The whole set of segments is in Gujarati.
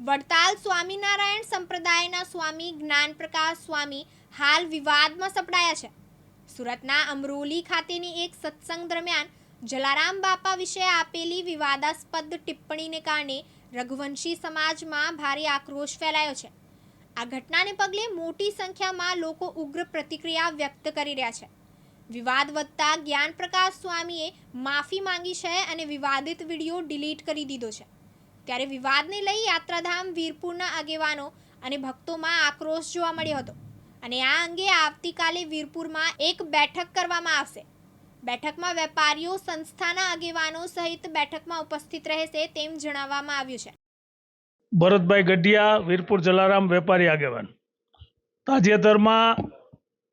વડતાલ સ્વામિનારાયણ સંપ્રદાયના સ્વામી જ્ઞાનપ્રકાશ સ્વામી હાલ વિવાદમાં સપડાયા છે. સુરતના અમરોલી ખાતેની એક સત્સંગ દરમિયાન જલારામ બાપા વિશે આપેલી વિવાદાસ્પદ ટિપ્પણીને કારણે રઘુવંશી સમાજમાં ભારે આક્રોશ ફેલાયો છે. આ ઘટનાને પગલે મોટી સંખ્યામાં લોકો ઉગ્ર પ્રતિક્રિયા વ્યક્ત કરી રહ્યા છે. વિવાદ વધતા જ્ઞાનપ્રકાશ સ્વામીએ માફી માંગી છે અને વિવાદિત વીડિયો ડિલીટ કરી દીધો છે. ત્યારે વિવાદને લઈ યાત્રાધામ વીરપુરના આગેવાનો અને ભક્તોમાં આક્રોશ જોવા મળ્યો હતો. અને આ અંગે આવતીકાલે વીરપુરમાં એક બેઠક કરવામાં આવશે. બેઠકમાં વેપારીઓ, સંસ્થાના આગેવાનો સહિત બેઠકમાં ઉપસ્થિત રહેશે તેમ જણાવવામાં આવ્યું છે. ભરતભાઈ ગઢિયા, વીરપુર જલારામ વેપારી આગેવાન. તાજેતરમાં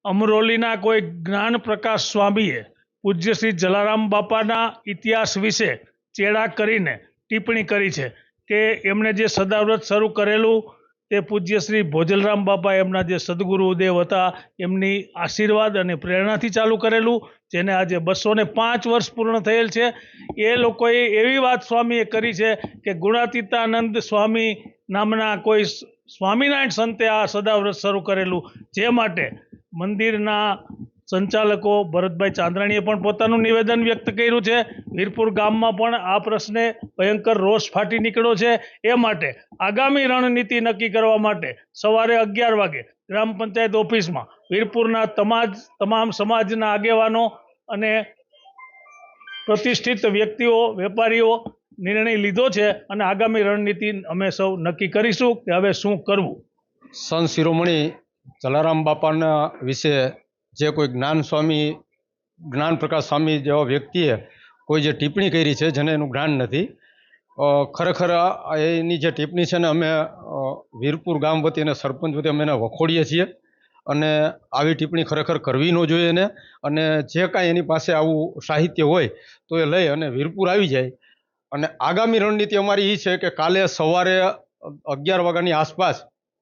અમરોલીના કોઈ જ્ઞાન પ્રકાશ સ્વામીએ પૂજ્ય શ્રી જલારામ બાપાના ઇતિહાસ વિશે ચેડા કરીને ટિપ્પણી કરી છે કે એમણે જે સદાવ્રત શરૂ કરેલું તે પૂજ્ય શ્રી ભોજલરામ બાપા એમના જે સદગુરુદેવ હતા, એમની આશીર્વાદ અને પ્રેરણાથી ચાલુ કરેલું, જેને આજે બસો ને પાંચ વર્ષ પૂર્ણ થયેલ છે. એ લોકોએ એવી વાત સ્વામીએ કરી છે કે ગુણાતીતાનંદ સ્વામી નામના કોઈ સ્વામિનારાયણ સંતે આ સદાવ્રત શરૂ કરેલું, જે માટે મંદિરના સંચાલકો ભરતભાઈ ચાંદ્રાણીએ પણ પોતાનું નિવેદન વ્યક્ત કર્યું છે. વીરપુર ગામમાં પણ આ પ્રશ્ને ભયંકર રોષ ફાટી નીકળ્યો છે. એ માટે આગામી રણનીતિ નક્કી કરવા માટે સવારે અગિયાર વાગે ગ્રામ પંચાયત ઓફિસમાં વીરપુરના તમાજ, તમામ સમાજના આગેવાનો અને પ્રતિષ્ઠિત વ્યક્તિઓ, વેપારીઓ નિર્ણય લીધો છે અને આગામી રણનીતિ અમે સૌ નક્કી કરીશું કે હવે શું કરવું. સંત શિરોમણી જલારામ બાપાના વિશે જે કોઈ જ્ઞાન સ્વામી, જ્ઞાન પ્રકાશ સ્વામી જેવા વ્યક્તિએ કોઈ જે ટિપ્પણી કરી છે જેને એનું જ્ઞાન નથી ખરેખર એની જે ટિપ્પણી છે ને અમે વીરપુર ગામ વતી અને સરપંચ વતી અમે એને વખોડીએ છીએ અને આવી ટિપ્પણી ખરેખર કરવી ન જોઈએ એને અને જે કાંઈ એની પાસે આવું સાહિત્ય હોય તો એ લઈ અને વીરપુર આવી જાય. અને આગામી રણનીતિ અમારી એ છે કે કાલે સવારે અગિયાર વાગ્યાની આસપાસ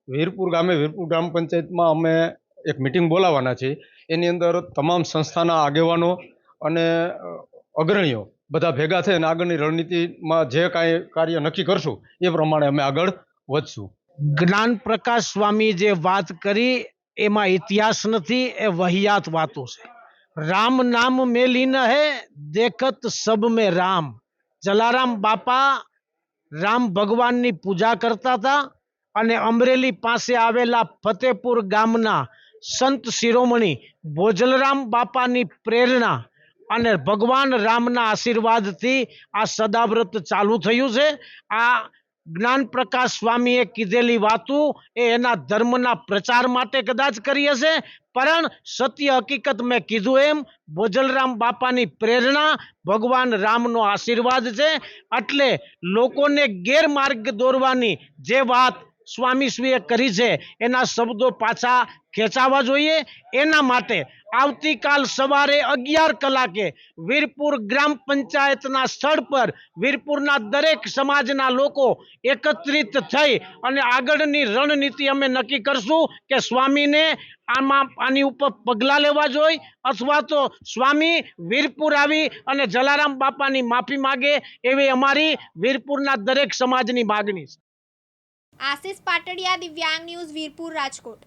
વીરપુર ગામે, વીરપુર ગ્રામ પંચાયતમાં અમે એક મિટિંગ બોલાવવાના છે. એની અંદર તમામ સંસ્થાના આગેવાનો અને અગ્રણીઓ બધા ભેગા થઈને આગળની રણનીતિમાં જે કાંઈ કાર્ય નક્કી કરશું એ પ્રમાણે અમે આગળ વધશું. જ્ઞાન પ્રકાશ સ્વામી જે વાત કરી, એમાં ઇતિહાસ નથી, એ વહિયાત વાતો છે. રામ નામ મેલીન હે, દેખત સબ મેં રામ. જલારામ બાપા રામ ભગવાનની પૂજા કરતા હતા અને અમરેલી પાસે આવેલા ફતેપુર ગામના સંત શિરોમણી ભોજલરામ બાપાની પ્રેરણા અને ભગવાન રામના આશીર્વાદથી આ સદાવ્રત ચાલુ થયું છે. આ જ્ઞાન પ્રકાશ સ્વામીએ કીધેલી વાતો એ એના ધર્મના પ્રચાર માટે કદાચ કરી હશે, પણ સત્ય હકીકત મેં કીધું એમ, ભોજલરામ બાપાની પ્રેરણા, ભગવાન રામનો આશીર્વાદ છે. એટલે લોકોને ગેરમાર્ગ દોરવાની જે વાત સ્વામીશ્રીએ કરી છે. એના શબ્દો પાછા ખેંચાવા જોઈએ. એના માટે આવતીકાલ સવારે અગિયાર કલાકે વીરપુર ગ્રામ પંચાયતના સ્થળ પર વીરપુરના દરેક સમાજના લોકો એકત્રિત થઈ અને આગળની રણનીતિ અમે નક્કી કરશું કે સ્વામીને આમાં આની ઉપર પગલાં લેવા જોઈએ અથવા તો સ્વામી વીરપુર આવી અને જલારામ બાપાની માફી માગે એવી અમારી વીરપુરના દરેક સમાજની માગણી છે. આશિષ પાટડિયા દિવ્યાંગ ન્યૂઝ વીરપુર રાજકોટ.